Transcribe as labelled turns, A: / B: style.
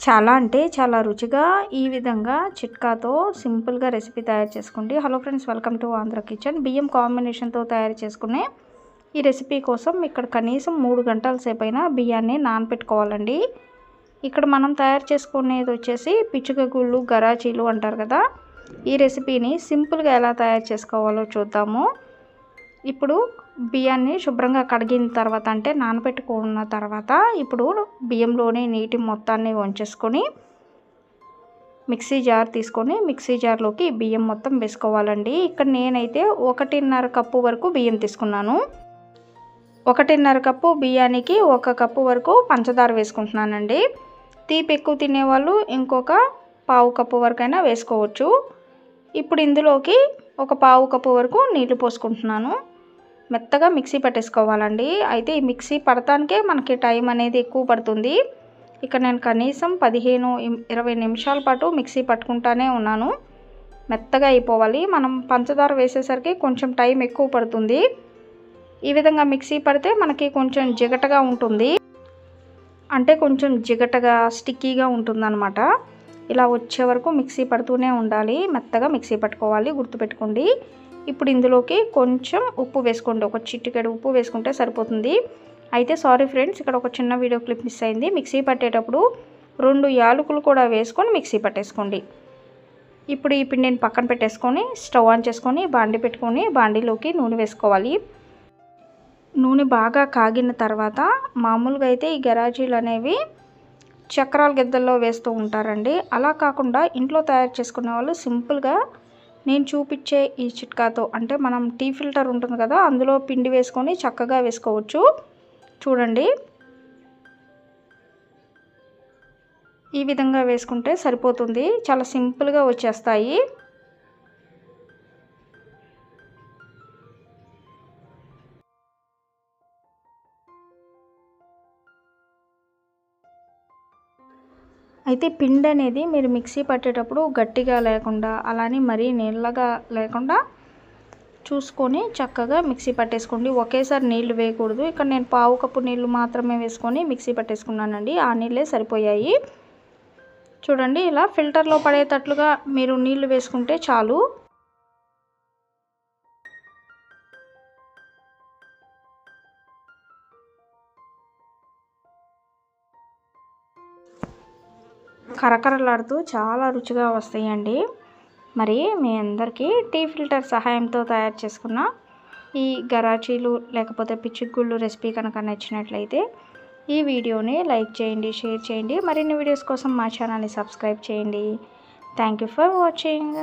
A: చాలా అంటే చాలా రుచిగా ఈ విధంగా చిట్కాతో సింపుల్గా రెసిపీ తయారు చేసుకోండి hello friends welcome to Andhra kitchen. బియ్యం కాంబినేషన్తో తయారు చేసుకునే ఈ రెసిపీ కోసం ఇక్కడ కనీసం మూడు గంటల సేపు అయినా బియ్యాన్ని నానపెట్టుకోవాలండి. ఇక్కడ మనం తయారు చేసుకునేది వచ్చేసి పిచ్చుకగుళ్ళు గరాచీలు అంటారు కదా. ఈ రెసిపీని సింపుల్గా ఎలా తయారు చేసుకోవాలో చూద్దాము. ఇప్పుడు బియ్యాన్ని శుభ్రంగా కడిగిన తర్వాత అంటే నానబెట్టుకున్న తర్వాత ఇప్పుడు బియ్యంలోని నీటి మొత్తాన్ని వంచేసుకొని మిక్సీ జార్ తీసుకొని మిక్సీ జార్లోకి బియ్యం మొత్తం వేసుకోవాలండి. ఇక్కడ నేనైతే ఒకటిన్నర కప్పు వరకు బియ్యం తీసుకున్నాను. ఒకటిన్నర కప్పు బియ్యానికి ఒక కప్పు వరకు పంచదార వేసుకుంటున్నానండి. తీపి ఎక్కువ తినేవాళ్ళు ఇంకొక పావు కప్పు వరకైనా వేసుకోవచ్చు. ఇప్పుడు ఇందులోకి ఒక పావు కప్పు వరకు నీళ్ళు పోసుకుంటున్నాను. మెత్తగా మిక్సీ పట్టేసుకోవాలండి. అయితే ఈ మిక్సీ పడటానికే మనకి టైం అనేది ఎక్కువ పడుతుంది. ఇక్కడ నేను కనీసం పదిహేను ఇరవై నిమిషాల పాటు మిక్సీ పట్టుకుంటానే ఉన్నాను. మెత్తగా అయిపోవాలి. మనం పంచదార వేసేసరికి కొంచెం టైం ఎక్కువ పడుతుంది. ఈ విధంగా మిక్సీ పడితే మనకి కొంచెం జిగటగా ఉంటుంది. అంటే కొంచెం జిగటగా స్టిక్కీగా ఉంటుందన్నమాట. ఇలా వచ్చే వరకు మిక్సీ పడుతూనే ఉండాలి. మెత్తగా మిక్సీ పట్టుకోవాలి. గుర్తుపెట్టుకోండి. ఇప్పుడు ఇందులోకి కొంచెం ఉప్పు వేసుకోండి. ఒక చిటికెడు ఉప్పు వేసుకుంటే సరిపోతుంది. అయితే సారీ ఫ్రెండ్స్ ఇక్కడ ఒక చిన్న వీడియో క్లిప్ మిస్ అయింది. మిక్సీ పట్టేటప్పుడు రెండు యాలకులు కూడా వేసుకొని మిక్సీ పట్టేసుకోండి. ఇప్పుడు ఈ పిండిని పక్కన పెట్టేసుకొని స్టవ్ ఆన్ చేసుకొని బాండి పెట్టుకొని బాండీలోకి నూనె వేసుకోవాలి. నూనె బాగా కాగిన తర్వాత మామూలుగా అయితే ఈ గరాజీలు అనేవి చక్రాల గిద్దల్లో వేస్తూ ఉంటారండి. అలా కాకుండా ఇంట్లో తయారు చేసుకునే వాళ్ళు సింపుల్గా నేను చూపించే ఈ చిట్కాతో అంటే మనం టీ ఫిల్టర్ ఉంటుంది కదా అందులో పిండి వేసుకొని చక్కగా వేసుకోవచ్చు. చూడండి. ఈ విధంగా వేసుకుంటే సరిపోతుంది. చాలా సింపుల్గా వచ్చేస్తాయి. అయితే పిండి అనేది మీరు మిక్సీ పట్టేటప్పుడు గట్టిగా లేకుండా అలానే మరీ నీళ్ళగా లేకుండా చూసుకొని చక్కగా మిక్సీ పట్టేసుకోండి. ఒకేసారి నీళ్ళు వేయకూడదు. ఇక్కడ నేను పావు కప్పు నీళ్ళు మాత్రమే వేసుకొని మిక్సీ పట్టేసుకున్నానండి. ఆ నీళ్ళే సరిపోయాయి. చూడండి ఇలా ఫిల్టర్లో పడేటట్లుగా మీరు నీళ్ళు వేసుకుంటే చాలు. కరకరలాడుతూ చాలా రుచిగా వస్తాయండి. మరి మీ అందరికీ టీ ఫిల్టర్ సహాయంతో తయారు చేసుకున్న ఈ గరాచీలు లేకపోతే పిచ్చిగుళ్ళు రెసిపీ కనుక నచ్చినట్లయితే ఈ వీడియోని లైక్ చేయండి షేర్ చేయండి. మరిన్ని వీడియోస్ కోసం మా ఛానల్ని సబ్స్క్రైబ్ చేయండి. Thank you for watching.